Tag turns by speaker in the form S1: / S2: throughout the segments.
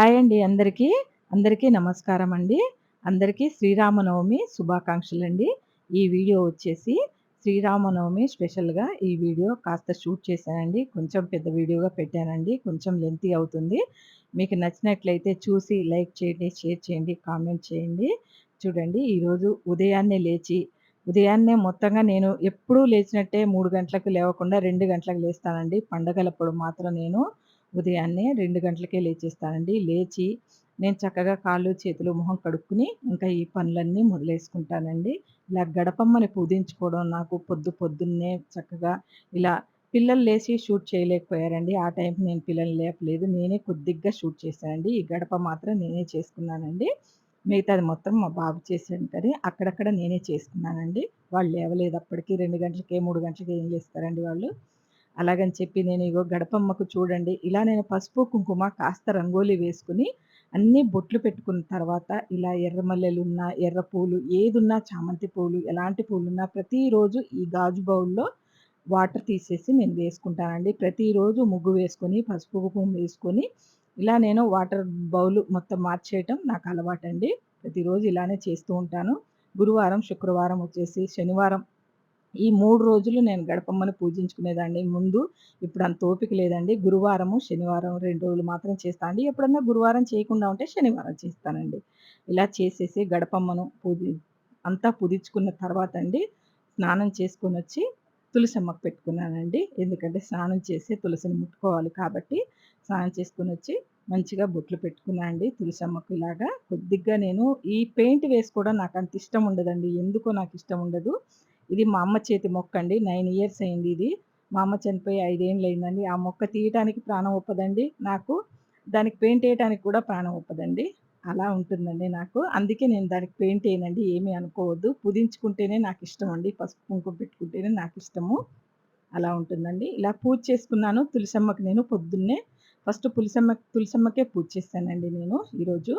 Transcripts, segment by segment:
S1: Hi అండి అందరికీ. అందరికీ నమస్కారం అండి. అందరికీ శ్రీరామనవమి శుభాకాంక్షలు అండి ఈ వీడియో వచ్చేసి శ్రీరామనవమి స్పెషల్‌గా ఈ వీడియో కాస్త షూట్ చేశానండి. కొంచెం పెద్ద వీడియోగా పెట్టానండి. కొంచెం లెంతీ అవుతుంది. మీకు నచ్చినట్లయితే చూసి లైక్ చేయండి, షేర్ చేయండి, కామెంట్ చేయండి. చూడండి ఈరోజు ఉదయాన్నే లేచి ఉదయాన్నే మొత్తంగా నేను ఎప్పుడూ లేచినట్టే మూడు గంటలకు లేవకుండా రెండు గంటలకు లేస్తానండి. పండగలప్పుడు మాత్రం నేను ఉదయాన్నే రెండు గంటలకే లేచేస్తానండి. లేచి నేను చక్కగా కాళ్ళు, చేతులు, మొహం కడుక్కుని ఇంకా ఈ పనులన్నీ మొదలేసుకుంటానండి. ఇలా గడపమ్మని పూజించుకోవడం నాకు పొద్దు పొద్దున్నే చక్కగా ఇలా పిల్లలు లేచి షూట్ చేయలేకపోయారండి. ఆ టైంకి నేను పిల్లలు లేపలేదు. నేనే కొద్దిగా షూట్ చేశానండి. ఈ గడప మాత్రం నేనే చేసుకున్నానండి. మిగతాది మొత్తం మా బాబు చేసాడు కానీ అక్కడక్కడ నేనే చేసుకున్నానండి. వాళ్ళు లేవలేదు అప్పటికి రెండు గంటలకే, మూడు గంటలకే ఏం చేస్తారండి వాళ్ళు. అలాగని చెప్పి నేను ఇగో గడపమ్మకు చూడండి ఇలా నేను పసుపు, కుంకుమ కాస్త రంగోలి వేసుకుని అన్నీ బొట్లు పెట్టుకున్న తర్వాత ఇలా ఎర్ర మల్లెలున్నా, ఎర్ర పూలు ఏదున్నా చామంతి పూలు, ఎలాంటి పూలున్నా ప్రతిరోజు ఈ గాజు బౌల్‌లో వాటర్ తీసేసి నేను వేసుకుంటానండి. ప్రతిరోజు ముగ్గు వేసుకొని, పసుపు, కుంకుమ వేసుకొని ఇలా నేను వాటర్ బౌల్ మొత్తం మార్చేయటం నాకు అలవాటండి. ప్రతిరోజు ఇలానే చేస్తూ ఉంటాను. గురువారం, శుక్రవారం వచ్చేసి శనివారం ఈ మూడు రోజులు నేను గడపమ్మని పూజించుకునేదాన్ని ముందు. ఇప్పుడు అంత ఓపిక లేదండి. గురువారము, శనివారం రెండు రోజులు మాత్రం చేస్తాను అండి. ఎప్పుడన్నా గురువారం చేయకుండా ఉంటే శనివారం చేస్తానండి. ఇలా చేసేసి గడపమ్మను పూజ అంతా పూజించుకున్న తర్వాత అండి స్నానం చేసుకొనొచ్చి తులసమ్మకు పెట్టుకున్నానండి. ఎందుకంటే స్నానం చేసి తులసిని ముట్టుకోవాలి కాబట్టి స్నానం చేసుకుని వచ్చి మంచిగా బొట్లు పెట్టుకున్నా అండి. తులసమ్మకు ఇలాగా కొద్దిగా నేను ఈ పెయింట్ వేసుకోవడం నాకు అంత ఇష్టం ఉండదండి. ఎందుకో నాకు ఇష్టం ఉండదు. ఇది మా అమ్మ చేతి మొక్క అండి నైన్ ఇయర్స్ అయింది ఇది. మా అమ్మ చనిపోయి ఐదేళ్ళు అయిందండి ఆ మొక్క తీయటానికి ప్రాణం ఒప్పదండి నాకు. దానికి పెయింట్ వేయటానికి కూడా ప్రాణం ఒప్పదండి. అలా ఉంటుందండి నాకు. అందుకే నేను దానికి పెయింట్ వేయనండి ఏమీ అనుకోవద్దు. పుదించుకుంటేనే నాకు ఇష్టం అండి పసుపు, కుంకుమ పెట్టుకుంటేనే నాకు ఇష్టము అలా ఉంటుందండి. ఇలా పూజ చేసుకున్నాను. తులసమ్మకి నేను పొద్దున్నే ఫస్ట్ పులిసమ్మ తులసమ్మకే పూజ చేశానండి నేను ఈరోజు.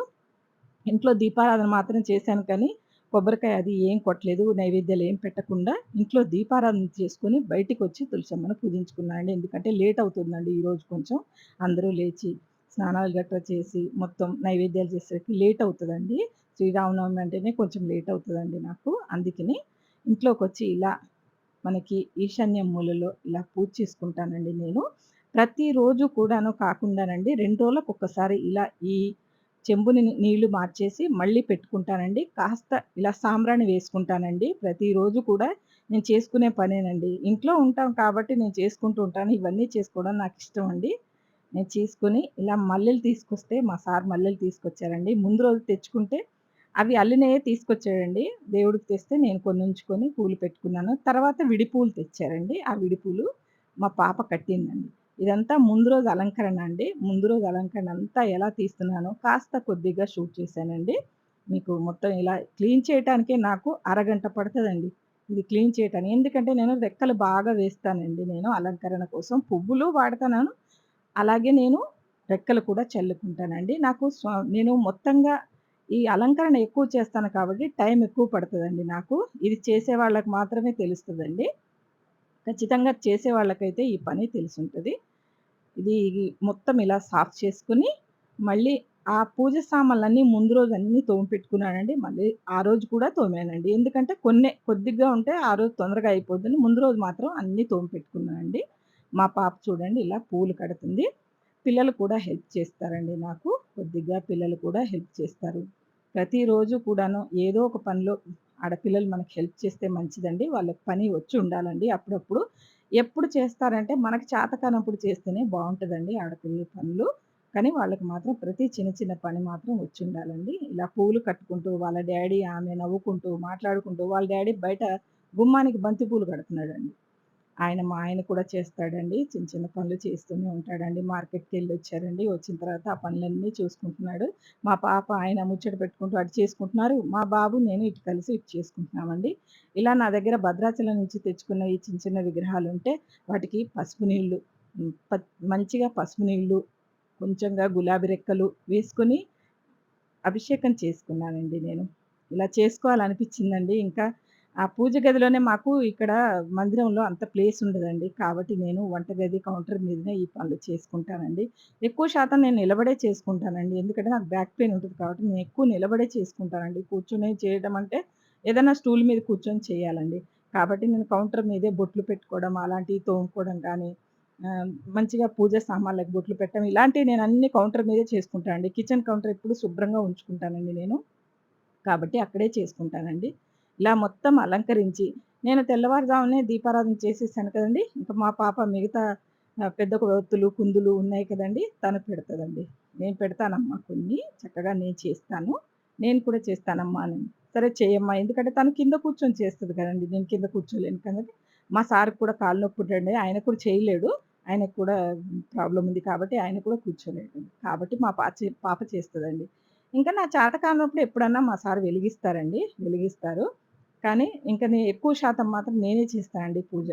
S1: ఇంట్లో దీపారాధన మాత్రం చేశాను కానీ కొబ్బరికాయ అది ఏం కొట్టలేదు. నైవేద్యాలు ఏం పెట్టకుండా ఇంట్లో దీపారాధన చేసుకొని బయటికొచ్చి తులసమ్మను పూజించుకున్నానండి. ఎందుకంటే లేట్ అవుతుందండి ఈరోజు కొంచెం. అందరూ లేచి స్నానాలు గట్రా చేసి మొత్తం నైవేద్యాలు చేసేసరికి లేట్ అవుతుందండి శ్రీరామనవమి అంటేనే కొంచెం లేట్ అవుతుందండి నాకు. అందుకని ఇంట్లోకొచ్చి ఇలా మనకి ఈశాన్య మూలలో ఇలా పూజ చేసుకుంటానండి నేను. ప్రతిరోజు కూడాను కాకుండానండి రెండోలకు ఒక్కసారి ఇలా ఈ చెంబుని నీళ్ళు మార్చేసి మళ్ళీ పెట్టుకుంటానండి. కాస్త ఇలా సాంబ్రాణి వేసుకుంటానండి. ప్రతిరోజు కూడా నేను చేసుకునే పనేనండి. ఇంట్లో ఉంటాం కాబట్టి నేను చేసుకుంటూ ఉంటాను. ఇవన్నీ చేసుకోవడం నాకు ఇష్టం అండి. నేను చేసుకొని ఇలా మల్లెలు తీసుకొస్తే మా సార్ మల్లెలు తీసుకొచ్చారండి. ముందు రోజు తెచ్చుకుంటే అవి అల్లినయే తీసుకొచ్చాడండి. దేవుడికి తెస్తే నేను కొన్ని ఉంచుకొని పూలు పెట్టుకున్నాను. తర్వాత విడిపూలు తెచ్చారండి. ఆ విడిపూలు మా పాప కట్టిందండి. ఇదంతా ముందు రోజు అలంకరణ అండి. ముందు రోజు అలంకరణ అంతా ఎలా తీస్తున్నానో కాస్త కొద్దిగా షూట్ చేశానండి. మీకు మొత్తం ఇలా క్లీన్ చేయటానికే నాకు అరగంట పడుతుందండి ఇది క్లీన్ చేయటానికి. ఎందుకంటే నేను రెక్కలు బాగా వేస్తానండి నేను అలంకరణ కోసం. పువ్వులు వాడతాను. అలాగే నేను రెక్కలు కూడా చల్లుకుంటానండి. నాకు నేను మొత్తంగా ఈ అలంకరణ ఎక్కువ చేస్తాను కాబట్టి టైం ఎక్కువ పడుతుందండి నాకు. ఇది చేసే వాళ్ళకి మాత్రమే తెలుస్తుందండి ఖచ్చితంగా చేసే వాళ్ళకైతే ఈ పని తెలిసి ఉంటుంది ఇది మొత్తం ఇలా సాఫ్ చేసుకొని మళ్ళీ ఆ పూజ సామాన్లన్నీ ముందు రోజు అన్నీ తోమిపెట్టుకున్నానండి. మళ్ళీ ఆ రోజు కూడా తోమానండి. ఎందుకంటే కొన్ని కొద్దిగా ఉంటే ఆ రోజు తొందరగా అయిపోతుంది ముందు రోజు మాత్రం అన్నీ తోమిపెట్టుకున్నానండి. మా పాప చూడండి ఇలా పూలు కడుతుంది. పిల్లలు కూడా హెల్ప్ చేస్తారండి నాకు. కొద్దిగా పిల్లలు కూడా హెల్ప్ చేస్తారు. ప్రతిరోజు కూడాను ఏదో ఒక పనిలో ఆడపిల్లలు మనకి హెల్ప్ చేస్తే మంచిదండి. వాళ్ళకి పని వచ్చి ఉండాలండి అప్పుడప్పుడు. ఎప్పుడు చేస్తారంటే మనకి చేతకానప్పుడు చేస్తేనే బాగుంటుందండి ఆడపిల్లల పనులు. కానీ వాళ్ళకి మాత్రం ప్రతి చిన్న చిన్న పని మాత్రం వచ్చి ఉండాలండి ఇలా పూలు కట్టుకుంటూ వాళ్ళ డాడీ ఆమె నవ్వుకుంటూ, మాట్లాడుకుంటూ వాళ్ళ డాడీ బయట గుమ్మానికి బంతి పూలు కడుతున్నాడండి. ఆయన మా ఆయన కూడా చేస్తాడండి. చిన్న చిన్న పనులు చేస్తూనే ఉంటాడండి. మార్కెట్కి వెళ్ళి వచ్చారండి వచ్చిన తర్వాత ఆ పనులన్నీ చూసుకుంటున్నాడు. మా పాప ఆయన ముచ్చట పెట్టుకుంటూ అటు చేసుకుంటున్నారు. మా బాబు నేను ఇటు కలిసి ఇటు చేసుకుంటున్నామండి. ఇలా నా దగ్గర భద్రాచలం నుంచి తెచ్చుకున్న ఈ చిన్న చిన్న విగ్రహాలు ఉంటే వాటికి పసుపు నీళ్ళు ప మంచిగా పసుపు నీళ్ళు కొంచెంగా గులాబీ రెక్కలు వేసుకొని అభిషేకం చేసుకున్నానండి నేను. ఇలా చేసుకోవాలనిపించిందండి. ఇంకా ఆ పూజ గదిలోనే మాకు ఇక్కడ మందిరంలో అంత ప్లేస్ ఉండదండి. కాబట్టి నేను వంటగది కౌంటర్ మీదనే ఈ పనులు చేసుకుంటానండి. ఎక్కువ శాతం నేను నిలబడే చేసుకుంటానండి. ఎందుకంటే నాకు బ్యాక్ పెయిన్ ఉంటుంది కాబట్టి నేను ఎక్కువ నిలబడే చేసుకుంటానండి. కూర్చొని చేయడం అంటే ఏదైనా స్టూల్ మీద కూర్చొని చేయాలండి. కాబట్టి నేను కౌంటర్ మీదే బొట్లు పెట్టుకోవడం, అలాంటివి తోముకోవడం కానీ మంచిగా పూజ సామాన్లకి బొట్లు పెట్టడం ఇలాంటివి నేను అన్ని కౌంటర్ మీదే చేసుకుంటానండి కిచెన్ కౌంటర్ ఎప్పుడు శుభ్రంగా ఉంచుకుంటానండి నేను. కాబట్టి అక్కడే చేసుకుంటానండి. ఇలా మొత్తం అలంకరించి నేను తెల్లవారుజామునే దీపారాధన చేసేసాను కదండీ! ఇంకా మా పాప మిగతా పెద్ద ఒత్తులు, కుందులు ఉన్నాయి కదండీ! తను పెడతదండి. నేను పెడతానమ్మా కొన్ని చక్కగా నేను చేస్తాను. నేను కూడా చేస్తానమ్మా అని. సరే చేయమ్మా ఎందుకంటే తను కింద కూర్చొని చేస్తుంది కదండి నేను కింద కూర్చోలేను కదండీ! మా సార్‌కి కూడా కాలు నొప్పి ఉంటండి. ఆయన కూడా చేయలేడు. ఆయనకు కూడా ప్రాబ్లం ఉంది కాబట్టి ఆయన కూడా కూర్చోలేడు. కాబట్టి మా పాచె పాప చేస్తుందండి ఇంకా నా చేత కానప్పుడు ఎప్పుడన్నా మా సార్ వెలిగిస్తారండి. వెలిగిస్తారు. కానీ ఇంక నేను ఎక్కువ శాతం మాత్రం నేనే చేస్తానండి పూజ.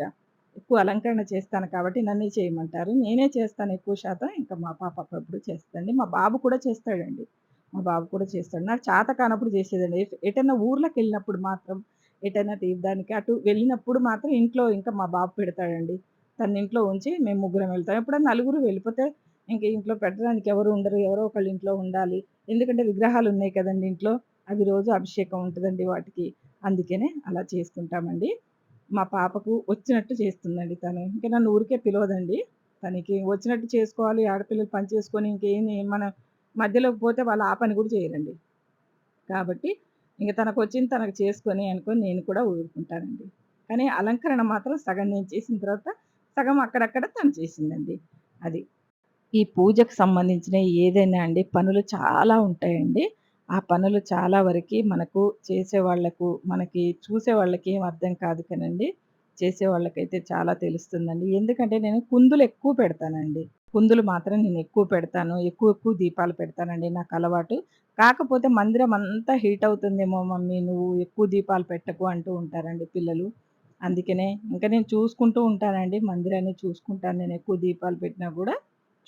S1: ఎక్కువ అలంకరణ చేస్తాను కాబట్టి నన్నే చేయమంటారు. నేనే చేస్తాను ఎక్కువ శాతం. ఇంకా మా పాప అప్పుడప్పుడు చేస్తాండి మా బాబు కూడా చేస్తాడండి. మా బాబు కూడా చేస్తాడు. నాకు చేత కానప్పుడు చేసేదండి. ఎటైనా ఊర్లోకి వెళ్ళినప్పుడు మాత్రం ఎటైనా తీయడానికి అటు వెళ్ళినప్పుడు మాత్రం ఇంట్లో ఇంకా మా బాబు పెడతాడండి. తన ఇంట్లో ఉంచి మేము ముగ్గురం వెళ్తాం. ఎప్పుడైనా నలుగురు వెళ్ళిపోతే ఇంక ఇంట్లో పెట్టడానికి ఎవరు ఉండరు. ఎవరో ఒకళ్ళు ఇంట్లో ఉండాలి. ఎందుకంటే విగ్రహాలు ఉన్నాయి కదండి ఇంట్లో. అవి రోజు అభిషేకం ఉంటుందండి వాటికి. అందుకనే అలా చేసుకుంటామండి. మా పాపకు వచ్చినట్టు చేస్తుందండి తను. ఇంకా నన్ను ఊరికే పిలవదండి. తనకి వచ్చినట్టు చేసుకోవాలి. ఆడపిల్లలు పని చేసుకొని ఇంకేమి మన మధ్యలోకి పోతే వాళ్ళు ఆ పని కూడా చేయరండి. కాబట్టి ఇంక తనకొచ్చింది తనకు చేసుకొని అనుకోని నేను కూడా ఊరుకుంటానండి. కానీ అలంకరణ మాత్రం సగం నేను చేసిన తర్వాత సగం అక్కడక్కడ తను చేసిందండి. అది. ఈ పూజకు సంబంధించిన ఏదైనా అండి పనులు చాలా ఉంటాయండి. ఆ పనులు చాలా వరకి మనకు చేసేవాళ్ళకు, మనకి చూసేవాళ్ళకి ఏం అర్థం కాదు కానండి. చేసేవాళ్ళకైతే చాలా తెలుస్తుందండి. ఎందుకంటే నేను కుందులు ఎక్కువ పెడతానండి. కుందులు మాత్రం నేను ఎక్కువ పెడతాను. ఎక్కువ ఎక్కువ దీపాలు పెడతానండి నాకలవాటు. కాకపోతే మందిరం అంతా హీట్ అవుతుందేమో మమ్మీ నువ్వు ఎక్కువ దీపాలు పెట్టకు అంటూ ఉంటారండి పిల్లలు. అందుకనే ఇంక నేను చూసుకుంటూ ఉంటానండి. మందిరాన్ని చూసుకుంటాను నేను ఎక్కువ దీపాలు పెట్టినా గూడా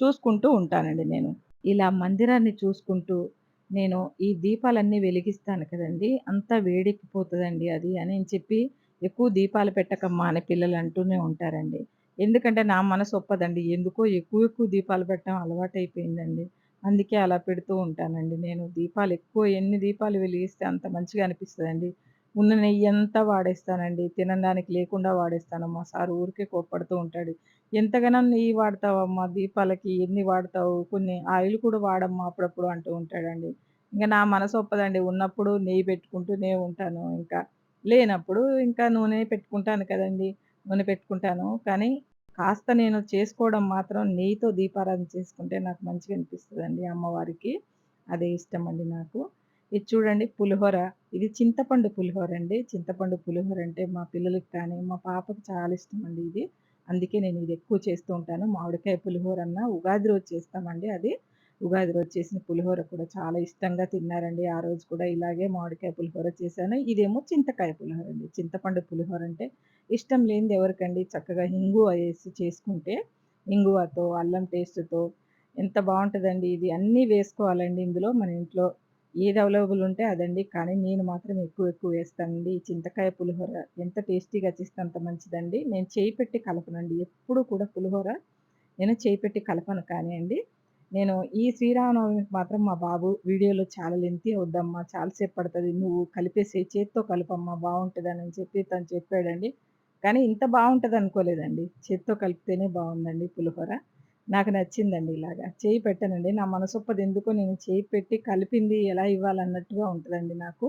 S1: చూసుకుంటూ ఉంటానండి నేను. ఇలా మందిరాన్ని చూసుకుంటూ నేను ఈ దీపాలన్నీ వెలిగిస్తాను కదండీ! అంతా వేడెక్కిపోతుందండి అది అని చెప్పి ఎక్కువ దీపాలు పెట్టకమ్మా అని పిల్లలు అంటూనే ఉంటారండి. ఎందుకంటే నా మనసు ఒప్పదండి. ఎందుకో ఎక్కువ ఎక్కువ దీపాలు పెట్టడం అలవాటయిపోయిందండి. అందుకే అలా పెడుతూ ఉంటానండి నేను. దీపాలు ఎక్కువ ఎన్ని దీపాలు వెలిగిస్తే అంత మంచిగా అనిపిస్తుందండి ఉన్న నెయ్యి అంతా వాడేస్తానండి. తినడానికి లేకుండా వాడేస్తాను. మా సారు ఊరికే కోప్పడుతూ ఉంటాడు. "ఎంతగనం నెయ్యి వాడతావమ్మా దీపాలకి? ఎన్ని వాడతావు? కొన్ని ఆయిల్ కూడా వాడమ్మా అప్పుడప్పుడు" అంటూ ఉంటాడండి. ఇంకా నా మనసు ఒప్పదండి. ఉన్నప్పుడు నెయ్యి పెట్టుకుంటూనే ఉంటాను ఇంకా. లేనప్పుడు ఇంకా నూనె పెట్టుకుంటాను కదండి నూనె పెట్టుకుంటాను. కానీ కాస్త నేను చేసుకోవడం మాత్రం నెయ్యితో దీపారాధన చేసుకుంటే నాకు మంచిగా అనిపిస్తుందండి అమ్మవారికి. అదే ఇష్టం అండి నాకు. ఇది చూడండి పులిహోర. ఇది చింతపండు పులిహోర అండి. చింతపండు పులిహోర అంటే మా పిల్లలకి కానీ, మా పాపకు చాలా ఇష్టం అండి ఇది. అందుకే నేను ఇది ఎక్కువ చేస్తూ ఉంటాను. మామిడికాయ పులిహోర అన్న ఉగాది రోజు చేస్తామండి అది. ఉగాది రోజు చేసిన పులిహోర కూడా చాలా ఇష్టంగా తిన్నారండి. ఆ రోజు కూడా ఇలాగే మామిడికాయ పులిహోర చేశాను. ఇదేమో చింతకాయ పులిహోర అండి. చింతపండు పులిహోర అంటే ఇష్టం లేనిది ఎవరికండి చక్కగా ఇంగువ వేసి చేసుకుంటే ఇంగువతో, అల్లం టేస్ట్తో ఎంత బాగుంటుందండి ఇది. అన్నీ వేసుకోవాలండి ఇందులో మన ఇంట్లో. ఏది అవైలబుల్ ఉంటే అదండి. కానీ నేను మాత్రం ఎక్కువ ఎక్కువ వేస్తానండి. చింతకాయ పులిహోర ఎంత టేస్టీగా చేస్తే అంత మంచిదండి. నేను చేయి పెట్టి కలపనండి. ఎప్పుడూ కూడా పులిహోర నేను చేయి పెట్టి కలపను అండి నేను ఈ శ్రీరామనవమికి మాత్రం మా బాబు వీడియోలో చాలా లెంతి అవుద్దమ్మా, చాలా సేపు నువ్వు కలిపేసి చేత్తో కలపమ్మా బాగుంటుందని చెప్పి తను చెప్పాడండి. కానీ ఇంత బావుంటదనుకోలేదండి. చేత్తో కలిపితేనే బాగుందండి పులిహోర. నాకు నచ్చిందండి ఇలాగా. చేయి పెట్టానండి నా మనసొప్పది ఎందుకో నేను చేయి పెట్టి కలిపింది ఎలా ఇవ్వాలన్నట్టుగా ఉంటుందండి నాకు.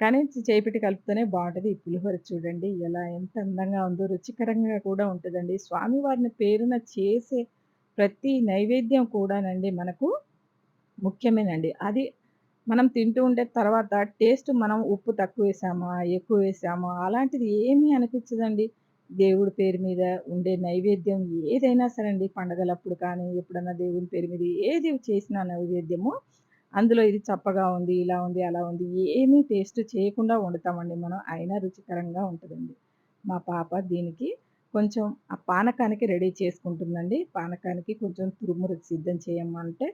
S1: కానీ చేయి పెట్టి కలిపితేనే బాగుంటుంది ఈ పులిహోర చూడండి ఎలా ఎంత అందంగా ఉందో, రుచికరంగా కూడా ఉంటుందండి స్వామివారిని పేరున చేసే ప్రతి నైవేద్యం కూడానండి మనకు ముఖ్యమేనండి. అది మనం తింటూ ఉండే తర్వాత టేస్ట్ మనం ఉప్పు తక్కువ వేసామా ఎక్కువ వేసామా అలాంటిది ఏమీ అనిపించదండి. దేవుడి పేరు మీద ఉండే నైవేద్యం ఏదైనా సరే అండి పండగలప్పుడు కానీ, ఎప్పుడన్నా దేవుని పేరు మీద ఏది చేసినా నైవేద్యము, అందులో ఇది చప్పగా ఉంది, ఇలా ఉంది, అలా ఉంది ఏమీ టేస్ట్ చేయకుండా వండుతామండి మనం. అయినా రుచికరంగా ఉంటుందండి మా పాప దీనికి కొంచెం ఆ పానకానికి రెడీ చేసుకుంటుందండి. పానకానికి కొంచెం తురుము సిద్ధం చేయమంటే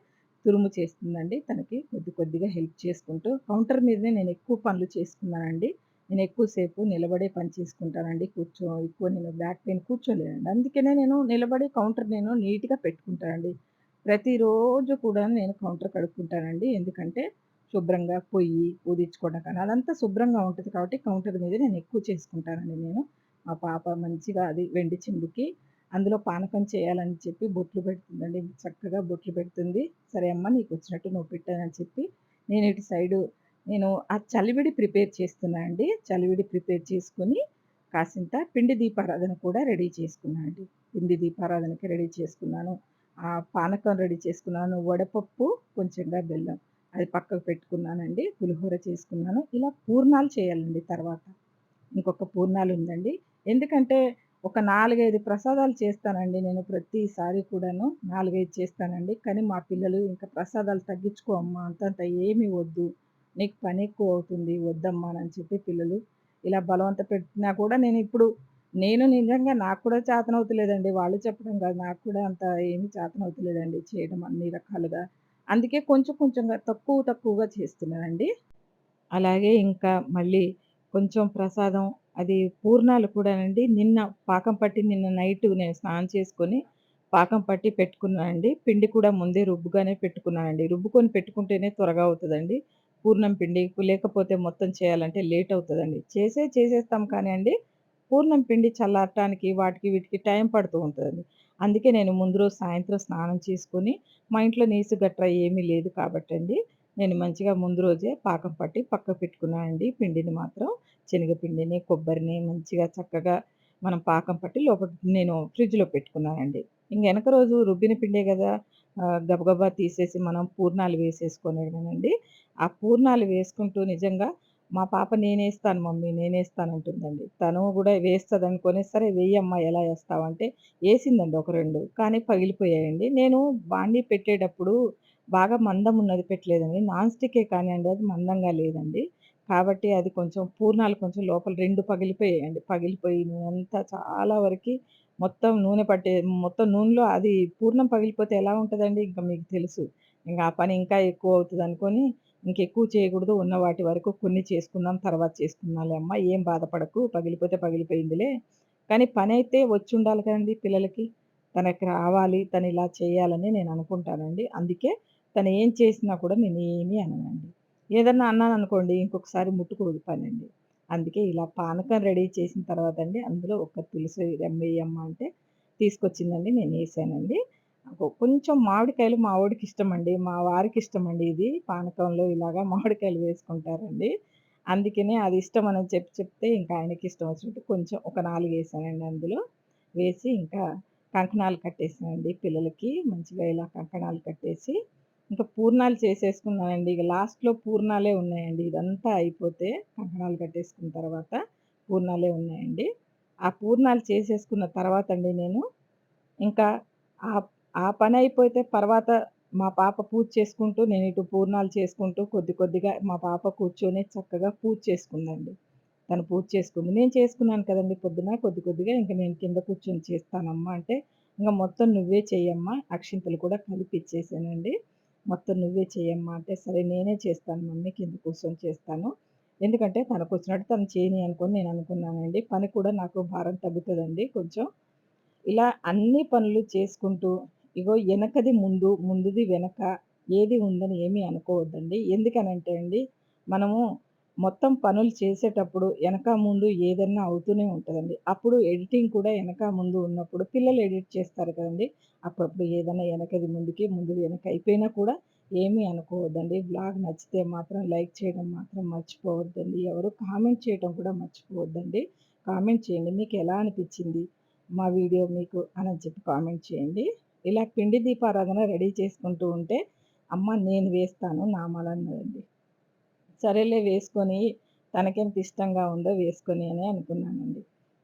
S1: తురుము చేస్తుందండి. తనకి కొద్ది కొద్దిగా హెల్ప్ చేసుకుంటూ కౌంటర్ మీదనే నేను ఎక్కువ పనులు చేసుకున్నానండి. నేను ఎక్కువసేపు నిలబడే పని చేసుకుంటానండి. కూర్చో ఎక్కువ నేను బ్యాక్ పెయిన్ కూర్చోలేనండి. అందుకనే నేను నిలబడే కౌంటర్ నేను నీట్‌గా పెట్టుకుంటానండి. ప్రతిరోజు కూడా నేను కౌంటర్ కడుక్కుంటానండి. ఎందుకంటే శుభ్రంగా పొయ్యి ఊదించుకోవడం కానీ అదంతా శుభ్రంగా ఉంటుంది కాబట్టి కౌంటర్ మీద నేను ఎక్కువ చేసుకుంటానండి నేను. మా పాప మంచిగా అది వెండి చెంబుకి అందులో పానకం చేయాలని చెప్పి బొట్లు పెడుతుందండి. చక్కగా బొట్లు పెడుతుంది. సరే అమ్మ నీకొచ్చినట్టు నువ్వు పెట్టానని చెప్పి నేను ఇటు సైడు నేను ఆ చలివిడి ప్రిపేర్ చేస్తున్నా అండి. చలివిడి ప్రిపేర్ చేసుకుని కాసింత పిండి దీపారాధన కూడా రెడీ చేసుకున్నా అండి. పిండి దీపారాధనకి రెడీ చేసుకున్నాను. ఆ పానకం రెడీ చేసుకున్నాను. వడపప్పు, కొంచెంగా బెల్లం అది పక్కకు పెట్టుకున్నానండి. పులిహోర చేసుకున్నాను. ఇలా పూర్ణాలు చేయాలండి తర్వాత. ఇంకొక పూర్ణాలు ఉందండి. ఎందుకంటే ఒక 4, 5 ప్రసాదాలు చేస్తానండి నేను ప్రతిసారి కూడాను. 4, 5 చేస్తానండి. కానీ మా పిల్లలు ఇంకా ప్రసాదాలు తగ్గించుకో అమ్మా అంతంత ఏమీ వద్దు. నీకు పని ఎక్కువ అవుతుంది. వద్దమ్మా అని చెప్పి పిల్లలు ఇలా బలవంత పెట్టినా కూడా నేను ఇప్పుడు నేను నిజంగా నాకు కూడా చేతనవుతలేదండి. వాళ్ళు చెప్పడం కాదు. నాకు కూడా అంత ఏమి చేతనవుతలేదండి చేయడం అన్ని రకాలుగా. అందుకే కొంచెం కొంచెంగా తక్కువ తక్కువగా చేస్తున్నానండి. అలాగే ఇంకా మళ్ళీ కొంచెం ప్రసాదం అది పూర్ణాలు కూడానండి నిన్న పాకం పట్టి నిన్న నైట్ నేను స్నానం చేసుకొని పాకం పట్టి పెట్టుకున్నానండి. పిండి కూడా ముందే రుబ్బుగానే పెట్టుకున్నానండి. రుబ్బుకొని పెట్టుకుంటేనే త్వరగా అవుతుందండి పూర్ణం పిండి లేకపోతే మొత్తం చేయాలంటే లేట్ అవుతుందండి చేసే చేసేస్తాం కానీ అండి పూర్ణం పిండి చల్లారటానికి వాటికి వీటికి టైం పడుతూ ఉంటదండి. అందుకే నేను ముందు రోజు సాయంత్రం స్నానం చేసుకుని మా ఇంట్లో నీసు గట్రా ఏమీ లేదు కాబట్టండి నేను మంచిగా ముందు రోజే పాకం పట్టి పక్కకు పెట్టుకున్నానండి. పిండిని మాత్రం శనగపిండిని, కొబ్బరిని మంచిగా చక్కగా మనం పాకం పట్టి లోపల నేను ఫ్రిడ్జ్‌లో పెట్టుకున్నానండి. ఇంక వెనక రోజు రుబ్బిన పిండే కదా గబగబా తీసేసి మనం పూర్ణాలు వేసేసుకునేనండి ఆ పూర్ణాలు వేసుకుంటూ నిజంగా మా పాప నేనేస్తాను మమ్మీ నేనేస్తాను అంటుందండి తను కూడా వేస్తుంది అనుకునే సరే వెయ్యమ్మా ఎలా వేస్తావంటే వేసిందండి ఒక రెండు కానీ పగిలిపోయాయండి. నేను బాండీ పెట్టేటప్పుడు బాగా మందం ఉన్నది పెట్టలేదండి. నాన్ స్టిక్కే కానివ్వండి అది మందంగా లేదండి. కాబట్టి అది కొంచెం పూర్ణాలు కొంచెం లోపల రెండు పగిలిపోయాయండి. పగిలిపోయి అంతా చాలా వరకి మొత్తం నూనె పట్టే మొత్తం నూనెలో అది పూర్ణం పగిలిపోతే ఎలా ఉంటుందండి ఇంకా మీకు తెలుసు. ఇంకా ఆ పని ఇంకా ఎక్కువ అవుతదనుకోని ఇంకెక్కువ చేయకూడదు. ఉన్న వాటి వరకు కొన్ని చేసుకుందాం తర్వాత చేసుకుందాంలే అమ్మ ఏం బాధపడకు పగిలిపోతే పగిలిపోయిందిలే. కానీ పనైతే వచ్చుండాలి కదండీ పిల్లలకి. తనకి రావాలి. తను ఇలా చేయాలని నేను అనుకుంటానండి. అందుకే తను ఏం చేసినా కూడా నేను ఏమీ అననండి. ఏదన్నా అన్నాను అనుకోండి ఇంకొకసారి ముట్టుకోదు పనండి. అందుకే ఇలా పానకం రెడీ చేసిన తర్వాత అండి అందులో ఒక తులసి రమ్మేయమ్మ అంటే తీసుకొచ్చిందండి. నేనేసానండి. వేసానండి కొంచెం మామిడికాయలు మా వాడికి ఇష్టం అండి మా వారికి ఇష్టం అండి ఇది. పానకంలో ఇలాగా మామిడికాయలు వేసుకుంటారండి. అందుకనే అది ఇష్టం అని చెప్పి చెప్తే ఇంకా ఆయనకి ఇష్టం వచ్చినట్టు కొంచెం ఒక నాలుగు వేసానండి అందులో. వేసి ఇంకా కంకణాలు కట్టేసానండి పిల్లలకి. మంచిగా ఇలా కంకణాలు కట్టేసి ఇంకా పూర్ణాలు చేసేసుకున్నానండి. ఇక లాస్ట్‌లో పూర్ణాలే ఉన్నాయండి. ఇదంతా అయిపోతే కంకణాలు కట్టేసుకున్న తర్వాత పూర్ణాలే ఉన్నాయండి. ఆ పూర్ణాలు చేసేసుకున్న తర్వాత అండి నేను ఇంకా ఆ ఆ పని అయిపోతే తర్వాత మా పాప పూజ చేసుకుంటూ నేను ఇటు పూర్ణాలు చేసుకుంటూ కొద్ది కొద్దిగా మా పాప కూర్చొని చక్కగా పూజ చేసుకుందండి. తను పూజ చేసుకుంది. నేను చేసుకున్నాను కదండి పొద్దున కొద్ది కొద్దిగా ఇంక నేను కింద కూర్చొని చేస్తానమ్మా అంటే, ఇంకా మొత్తం నువ్వే చెయ్యమ్మా అక్షింతలు కూడా కలిపిచ్చేసానండి. మొత్తం నువ్వే చెయ్యమ్మా అంటే, సరే నేనే చేస్తాను మమ్మీ కింద కూర్చొని చేస్తాను. ఎందుకంటే తనకు వచ్చినట్టు తను చేయని అనుకుని నేను అనుకున్నానండి పని కూడా నాకు భారం తగ్గుతుందండి కొంచెం. ఇలా అన్ని పనులు చేసుకుంటూ ఇగో వెనకది ముందు, ముందుది వెనక ఏది ఉందని ఏమీ అనుకోవద్దండి. ఎందుకనంటే అండి, మనము మొత్తం పనులు చేసేటప్పుడు వెనక ముందు ఏదన్నా అవుతూనే ఉంటుందండి అప్పుడు ఎడిటింగ్ కూడా వెనక ముందు ఉన్నప్పుడు పిల్లలు ఎడిట్ చేస్తారు కదండి అప్పుడప్పుడు ఏదైనా వెనకది ముందుకి, ముందుది వెనక అయిపోయినా కూడా ఏమీ అనుకోవద్దండి. బ్లాగ్ నచ్చితే మాత్రం లైక్ చేయడం మాత్రం మర్చిపోవద్దండి. ఎవరు కామెంట్ చేయటం కూడా మర్చిపోవద్దండి. కామెంట్ చేయండి. మీకు ఎలా అనిపించింది మా వీడియో మీకు అని చెప్పి కామెంట్ చేయండి. ఇలా పిండి దీపారాధన రెడీ చేసుకుంటూ ఉంటే, అమ్మ నేను వేస్తాను నామాలన్నదండి. సరేలే వేసుకొని తనకెంత ఇష్టంగా ఉందో వేసుకొని అని అనుకున్నానండి.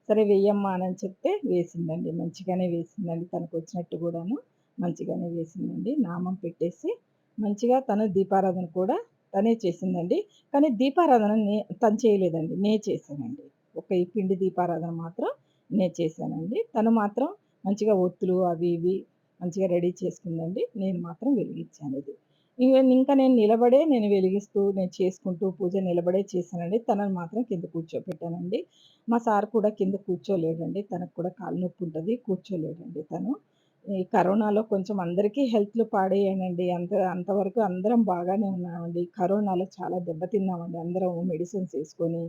S1: సరే వెయ్యమ్మా అని చెప్తే వేసిందండి. మంచిగానే వేసిందండి. తనకొచ్చినట్టు కూడాను మంచిగానే వేసిందండి. నామం పెట్టేసి మంచిగా తను దీపారాధన కూడా తనే చేసిందండి. కానీ దీపారాధన నే తను చేయలేదండి. నే చేశానండి. ఒక ఈ పిండి దీపారాధన మాత్రం నే చేశానండి. తను మాత్రం మంచిగా ఒత్తులు అవి ఇవి మంచిగా రెడీ చేసుకుందండి. నేను మాత్రం వెలిగించాను ఇది ఇంకా నేను నిలబడే నేను వెలిగిస్తూ, నేను చేసుకుంటూ పూజ నిలబడే చేశానండి. తనని మాత్రం కింద కూర్చోపెట్టానండి. మా సార్ కూడా కింద కూర్చోలేడండి. తనకు కూడా కాలు నొప్పి ఉంటుంది కూర్చోలేడండి తను. ఈ కరోనాలో కొంచెం అందరికీ హెల్త్‌లు పాడేయనండి అంత అంతవరకు అందరం బాగానే ఉన్నామండి. కరోనాలో చాలా దెబ్బతిన్నామండి. అందరం మెడిసిన్స్ వేసుకొని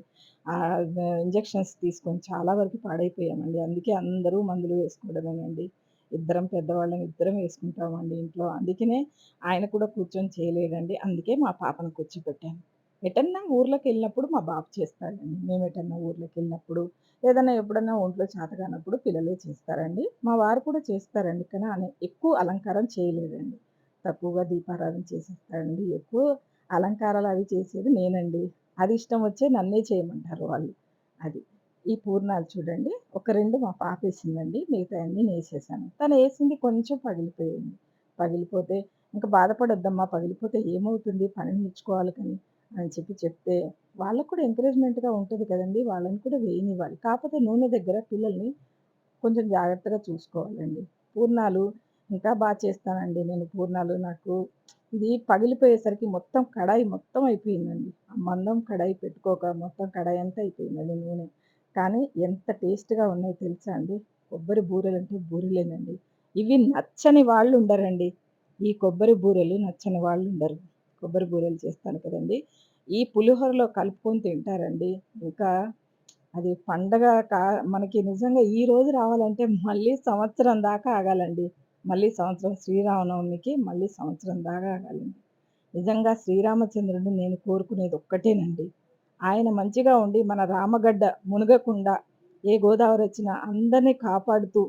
S1: ఇంజక్షన్స్ ఇంజెక్షన్స్ తీసుకొని చాలా వరకు పాడైపోయామండి. అందుకే అందరూ మందులు వేసుకోవడమేనండి. ఇద్దరం పెద్దవాళ్ళం ఇద్దరం వేసుకుంటామండి ఇంట్లో. అందుకనే ఆయన కూడా కూర్చొని చేయలేడండి. అందుకే మా పాపను కూర్చోపెట్టాను. ఎటన్నా ఊర్లోకి వెళ్ళినప్పుడు మా బాబు చేస్తాడండి. ఊర్లోకి వెళ్ళినప్పుడు ఏదైనా ఎప్పుడన్నా ఒంట్లో చేతగానప్పుడు పిల్లలే చేస్తారండి. మా వారు కూడా చేస్తారండి. కానీ ఆయన ఎక్కువ అలంకారం చేయలేదండి. తక్కువగా దీపారాధన చేసేస్తారండి ఎక్కువ అలంకారాలు అవి చేసేది నేనండి. అది ఇష్టం వచ్చే నన్నే చేయమంటారు వాళ్ళు. అది. ఈ పూర్ణాలు చూడండి. ఒక రెండు మా పాప వేసిందండి పాపేసిందండి. వేసేసాను నేసేసాను. వేసింది కొంచెం పగిలిపోయింది. పగిలిపోతే ఇంకా బాధపడొద్దమ్మా పగిలిపోతే ఏమవుతుంది పని నేర్చుకోవాలి కానీ అని చెప్పి చెప్తే, వాళ్ళకి కూడా ఎంకరేజ్‌మెంట్‌గా ఉంటుంది కదండీ! వాళ్ళని కూడా వేయనివ్వాలి. కాకపోతే నూనె దగ్గర పిల్లల్ని కొంచెం జాగ్రత్తగా చూసుకోవాలండి. పూర్ణాలు ఇంకా బాగా చేస్తానండి నేను పూర్ణాలు. నాకు ఇది పగిలిపోయేసరికి మొత్తం కడాయి మొత్తం అయిపోయిందండి. ఆ మందం కడాయి పెట్టుకోక మొత్తం కడాయి అంతా అయిపోయిందండి నూనె. కానీ ఎంత టేస్ట్‌గా ఉన్నాయో తెలుసా అండి? కొబ్బరి బూరెలు అంటే బూరెలేనండి. ఇవి నచ్చని వాళ్ళు ఉండరండి. ఈ కొబ్బరి బూరెలు నచ్చని వాళ్ళు ఉండరు. కొబ్బరి బూరెలు చేస్తాను కదండి ఈ పులిహోరలో కలుపుకొని తింటారండి. ఇంకా అది పండగ కా మనకి నిజంగా ఈ రోజు రావాలంటే మళ్ళీ సంవత్సరం దాకా ఆగాలండి. మళ్ళీ సంవత్సరం శ్రీరామనవమికి మళ్ళీ సంవత్సరం దాకా ఆగాలండి. నిజంగా శ్రీరామచంద్రుడిని నేను కోరుకునేది ఒక్కటేనండి. ఆయన మంచిగా ఉండి మన రామగడ్డ మునగకుండా ఏ గోదావరి వచ్చినా అందరిని కాపాడుతూ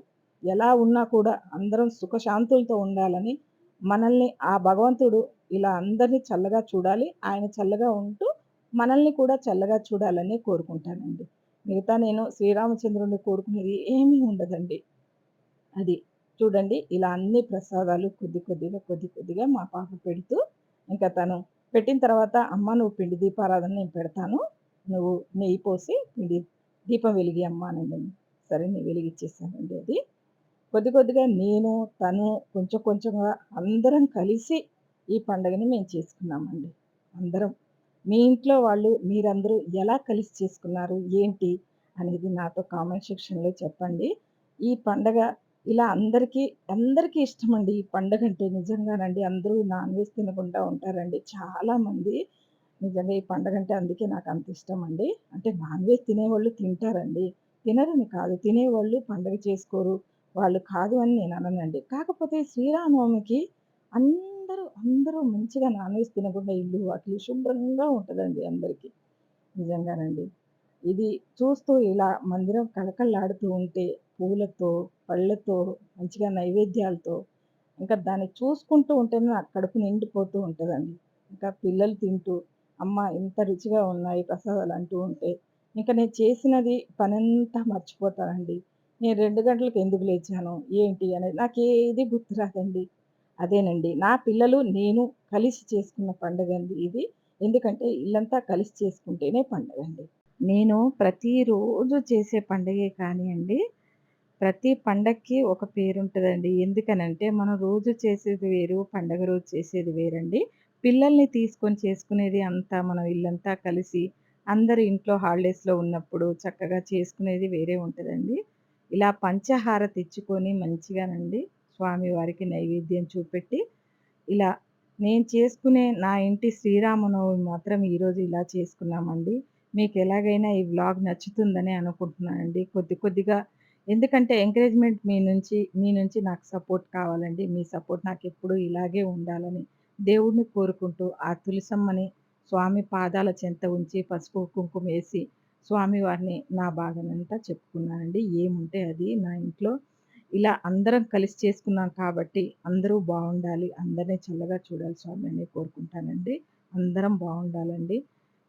S1: ఎలా ఉన్నా కూడా అందరం సుఖశాంతులతో ఉండాలని మనల్ని ఆ భగవంతుడు ఇలా అందరిని చల్లగా చూడాలి. ఆయన చల్లగా ఉంటూ మనల్ని కూడా చల్లగా చూడాలని కోరుకుంటానండి. మిగతా నేను శ్రీరామచంద్రుని కోరుకునేది ఏమీ ఉండదండి. అది. చూడండి ఇలా అన్ని ప్రసాదాలు కొద్ది కొద్దిగా, కొద్ది కొద్దిగా మా పాప పెడుతూ ఇంకా తను పెట్టిన తర్వాత అమ్మ నువ్వు పిండి దీపారాధన నేను పెడతాను. నువ్వు నెయ్యి పోసి పిండి దీపం వెలిగి అమ్మా అని సరే నేను వెలిగిచ్చేసానండి అది. కొద్ది కొద్దిగా నేను, తను కొంచెం కొంచెంగా అందరం కలిసి ఈ పండగని మేము చేసుకున్నామండి. అందరం. మీ ఇంట్లో వాళ్ళు మీరందరూ ఎలా కలిసి చేసుకున్నారు? ఏంటి? అనేది నాతో కామెంట్ సెక్షన్‌లో చెప్పండి. ఈ పండగ ఇలా అందరికీ, అందరికీ ఇష్టమండి ఈ పండుగ అంటే నిజంగానండి. అందరూ నాన్ వెజ్ తినకుండా ఉంటారండి. చాలామంది నిజంగా ఈ పండుగ అంటే అందుకే నాకు అంత ఇష్టం అండి అంటే నాన్ వెజ్ తినేవాళ్ళు తింటారండి. తినరని కాదు. తినేవాళ్ళు పండగ చేసుకోరు. వాళ్ళు కాదు అని నేను అననండి. కాకపోతే శ్రీరామనవమికి అందరూ, అందరూ మంచిగా నాన్ వెజ్ తినకుండా ఇల్లు, వాకిలి శుభ్రంగా ఉంటుందండి అందరికీ నిజంగానండి. ఇది చూస్తూ ఇలా మందిరం కళకళలాడుతూ ఉంటే పూలతో, పళ్ళతో, మంచిగా నైవేద్యాలతో ఇంకా దాన్ని చూసుకుంటూ ఉంటేనే నాకు కడుపు నిండిపోతూ ఉంటుందండి ఇంకా పిల్లలు తింటూ, అమ్మ ఇంత రుచిగా ఉన్నాయి ప్రసాదాలు అంటూ ఉంటే, ఇంకా నేను చేసినది పనంతా మర్చిపోతానండి. నేను రెండు గంటలకు ఎందుకు లేచాను? ఏంటి? అనేది నాకేది గుర్తురాదండి. అదేనండి. నా పిల్లలు, నేను కలిసి చేసుకున్న పండగండి ఇది. ఎందుకంటే ఇల్లంతా కలిసి చేసుకుంటేనే పండగండి. నేను ప్రతిరోజు చేసే పండగే అండి ప్రతి పండక్కి ఒక పేరుంటుందండి ఎందుకనంటే మనం రోజు చేసేది వేరు, పండగ రోజు చేసేది వేరండి. పిల్లల్ని తీసుకొని చేసుకునేది అంతా మనం ఇల్లంతా కలిసి అందరు ఇంట్లో హాలిడేస్‌లో ఉన్నప్పుడు చక్కగా చేసుకునేది వేరే ఉంటుందండి ఇలా పంచహార తెచ్చుకొని మంచిగానండి స్వామివారికి నైవేద్యం చూపెట్టి, ఇలా నేను చేసుకునే నా ఇంటి శ్రీరామనవమి మాత్రం ఈరోజు ఇలా చేసుకున్నామండి. మీకు ఎలాగైనా ఈ వ్లాగ్ నచ్చుతుందని అనుకుంటున్నానండి. కొద్ది కొద్దిగా ఎందుకంటే ఎంకరేజ్‌మెంట్ మీ నుంచి మీ నుంచి నాకు సపోర్ట్ కావాలండి. మీ సపోర్ట్ నాకెప్పుడూ ఇలాగే ఉండాలని దేవుడిని కోరుకుంటూ, ఆ తులసమ్మని స్వామి పాదాల చెంత ఉంచి పసుపు, కుంకుమేసి స్వామివారిని నా బాధనంతా చెప్పుకున్నానండి. ఏముంటే అది నా ఇంట్లో ఇలా అందరం కలిసి చేసుకున్నాం కాబట్టి అందరూ బావుండాలి. అందరిని చల్లగా చూడాలి స్వామి అని కోరుకుంటానండి. అందరం బావుండాలండి.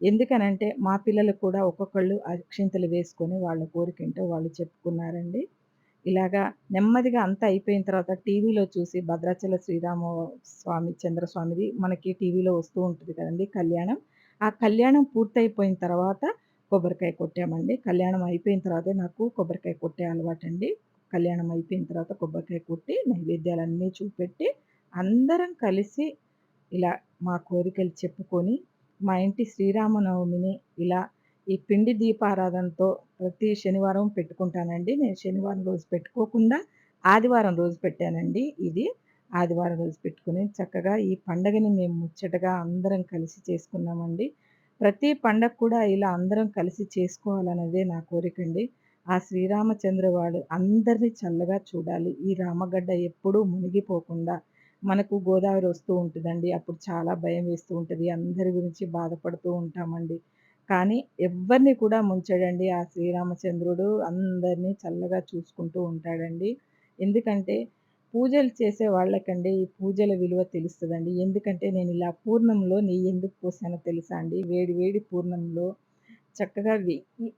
S1: ఎందుకనంటే మా పిల్లలు కూడా ఒక్కొక్కళ్ళు అక్షింతలు వేసుకొని వాళ్ళ కోరికేంటో వాళ్ళు చెప్పుకున్నారండి. ఇలాగా నెమ్మదిగా అంతా అయిపోయిన తర్వాత టీవీలో చూసి భద్రాచల శ్రీరామ స్వామి చంద్రస్వామిది మనకి టీవీలో వస్తూ ఉంటుంది కదండి కళ్యాణం. ఆ కళ్యాణం పూర్తయిపోయిన తర్వాత కొబ్బరికాయ కొట్టామండి. కళ్యాణం అయిపోయిన తర్వాతే నాకు కొబ్బరికాయ కొట్టే అలవాటండి. కళ్యాణం అయిపోయిన తర్వాత కొబ్బరికాయ కొట్టి నైవేద్యాలన్నీ చూపెట్టి అందరం కలిసి ఇలా మా కోరికలు చెప్పుకొని మా ఇంటి శ్రీరామనవమిని ఇలా ఈ పిండి దీపారాధనతో ప్రతి శనివారం పెట్టుకుంటానండి. నేను శనివారం రోజు పెట్టుకోకుండా ఆదివారం రోజు పెట్టానండి. ఇది ఆదివారం రోజు పెట్టుకుని చక్కగా ఈ పండగని మేము ముచ్చటగా అందరం కలిసి చేసుకున్నామండి. ప్రతి పండగ కూడా ఇలా అందరం కలిసి చేసుకోవాలన్నదే నా కోరిక అండి ఆ శ్రీరామచంద్రవాడు అందరినీ చల్లగా చూడాలి. ఈ రామగడ్డ ఎప్పుడూ మునిగిపోకుండా మనకు గోదావరి వస్తూ ఉంటుందండి. అప్పుడు చాలా భయం వేస్తూ ఉంటుంది. అందరి గురించి బాధపడుతూ ఉంటామండి. కానీ ఎవ్వరిని కూడా ముంచడండి. ఆ శ్రీరామచంద్రుడు అందరినీ చల్లగా చూసుకుంటూ ఉంటాడండి. ఎందుకంటే పూజలు చేసే వాళ్ళకండి ఈ పూజల విలువ తెలుస్తుందండి. ఎందుకంటే నేను ఇలా పూర్ణంలో నెయ్యి ఎందుకు పోసానో తెలుసా అండి? వేడి వేడి పూర్ణంలో చక్కగా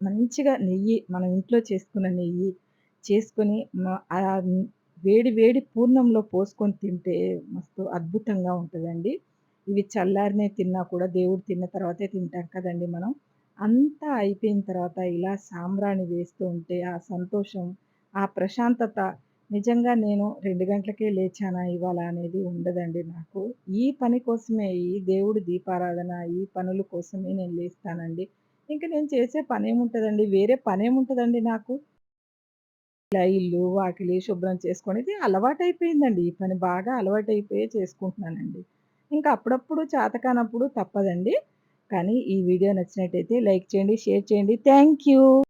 S1: మంచిగా నెయ్యి మనం ఇంట్లో చేసుకున్న నెయ్యి చేసుకొని వేడి వేడి పూర్ణంలో పోసుకొని తింటే మస్తు అద్భుతంగా ఉంటుందండి. ఇవి చల్లారినే తిన్నా కూడా దేవుడు తిన్న తర్వాతే తింటాం కదండి మనం. అంతా అయిపోయిన తర్వాత ఇలా సాంబ్రాణి వేస్తూ ఉంటే ఆ సంతోషం ఆ ప్రశాంతత నిజంగా నేను రెండు గంటలకే లేచానా ఇవాళ అనేది ఉండదండి నాకు. ఈ పని కోసమే ఈ దేవుడు దీపారాధన ఈ పనుల కోసమే నేను లేస్తానండి. ఇంకా నేను చేసే పనేముంటుందండి వేరే పనేముంటుందండి నాకు. ఇలా ఇల్లు వాకిలి శుభ్రం చేసుకునేది అలవాటైపోయిందండి. ఈ పని బాగా అలవాటైపోయే చేసుకుంటున్నానండి. ఇంకా అప్పుడప్పుడు చేతకానప్పుడు తప్పదండి. కానీ ఈ వీడియో నచ్చినట్టయితే లైక్ చేయండి షేర్ చేయండి. Thank you.